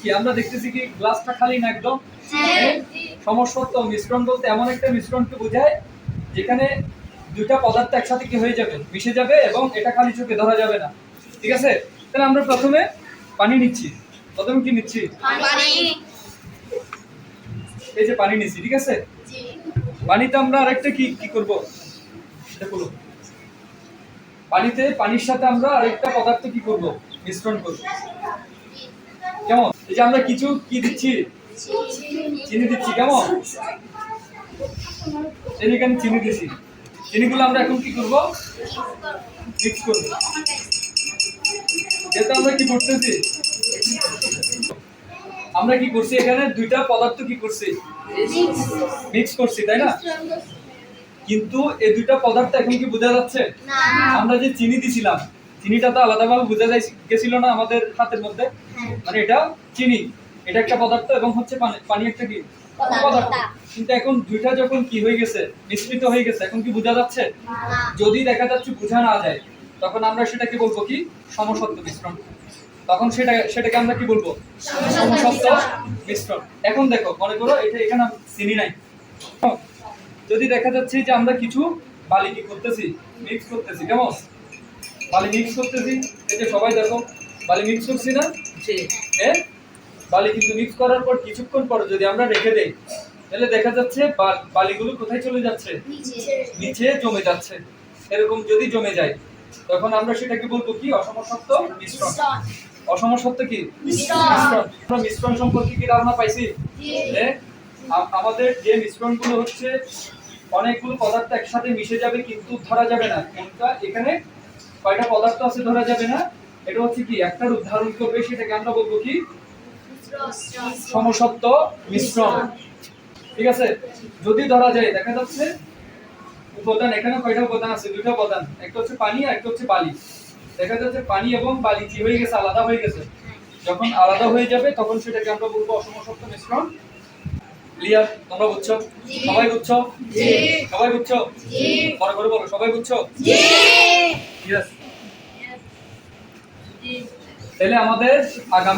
কি? আমরা দেখতেছি কি গ্লাসটা খালি না একদম? হ্যাঁ। মিশ্রণ বলতে এমন একটা মিশ্রণকে বোঝায় যেখানে দুইটা পদার্থ একসাথে কি হয়ে যাবে? মিশে যাবে এবং এটা খালি চোখে ধরা যাবে না। ঠিক আছে? তাহলে আমরা প্রথমে পানি নিচ্ছি। প্রথমে কি নিচ্ছি? এই যে পানি নিচ্ছি ঠিক আছে? পানিতে আমরা আরেকটা কি কি করব? সেটা বলো পানিতে পানির সাথে আমরা আরেকটা পদার্থ কি করব? মিশ্রণ করব। কেমন? এই যে আমরা কিছু কি দিচ্ছি? চিনি দিচ্ছি কেমন? চিনি কেন চিনি দিচ্ছি চিনিগুলো আমরা এখন কি করব? মিক্স করব। আমরা কি করতেছি? আমরা কি করছি এখানে? দুইটা পদার্থ কি করছি? মিক্স করছি তাই না? কিন্তু এই দুইটা পদার্থ এখন কি বোঝা যাচ্ছে? আমরা যে চিনি দিছিলাম চিনিটা তো আলাদাভাবে বোঝা যাই গেছিল না আমাদের হাতের মধ্যে। মানে এটা চিনি এটা একটা পদার্থ এবং হচ্ছে পানি একটা কি। পদার্থ কিন্তু এখন দুইটা যখন কি হয়ে গেছে মিশ্রিত হয়ে গেছে এখন কি বোঝা যাচ্ছে? যদি দেখা যাচ্ছে বোঝা না যায় তখন আমরা সেটাকে বলব কি? সমসত্ব মিশ্রণ। তখন সেটা সেটাকে আমরা কি বলব? সমসত্ব মিশ্রণ। এখন দেখো মনে করো এটা এখানে চিনি নাই। যদি দেখা যাচ্ছে যে আমরা কিছু বালি কি করতেছি? মিক্স করতেছি কেমন? বালি মিক্স করতেছি। এই যে সবাই দেখো বালি মিক্স করছি না? হ্যাঁ? বালি কিন্তু মিক্স করার পর কিছুক্ষণ পর যদি আমরা রেখে দেই তাহলে দেখা যাচ্ছে বা- বালিগুলো কোথায় চলে যাচ্ছে? নিচে। নিচে জমে যাচ্ছে। এরকম যদি জমে যায় তখন আমরা সেটাকে বলব কি? অসমসত্ব মিশ্রণ। অসমসত্ব কি? মিশ্রণ। আমরা মিশ্রণ সম্পর্কে কি ধারণা পাইছি? জি। আমাদের যে মিশ্রণগুলো হচ্ছে অনেকগুলো পদার্থ একসাথে মিশে যাবে কিন্তু ধরা যাবে না। কোনটা? এখানে কয়টা পদার্থ আছে ধরা যাবে না? এটা হচ্ছে কি একটা উদাহরণ করবে সেটাকে আমরা বলব কি? সমসত্ব মিশ্রণ। ঠিক আছে? যদি ধরা যায় দেখা যাচ্ছে উপাদান এখানে কয়টা উপাদান আছে? দুটো উপাদান। একটা হচ্ছে পানি আর একটা হচ্ছে বালি। দেখা যাচ্ছে পানি এবং বালি কি হয়ে গেছে? আলাদা হয়ে গেছে। যখন আলাদা হয়ে যাবে তখন সেটাকে আমরা বলব অসমসত্ব মিশ্রণ। ক্লিয়ার তোমরা বুঝছ? সবাই বুঝছ? সবাই বুঝছ? বড় করে বলো সবাই বুঝছ? তাহলে আমাদের আগামী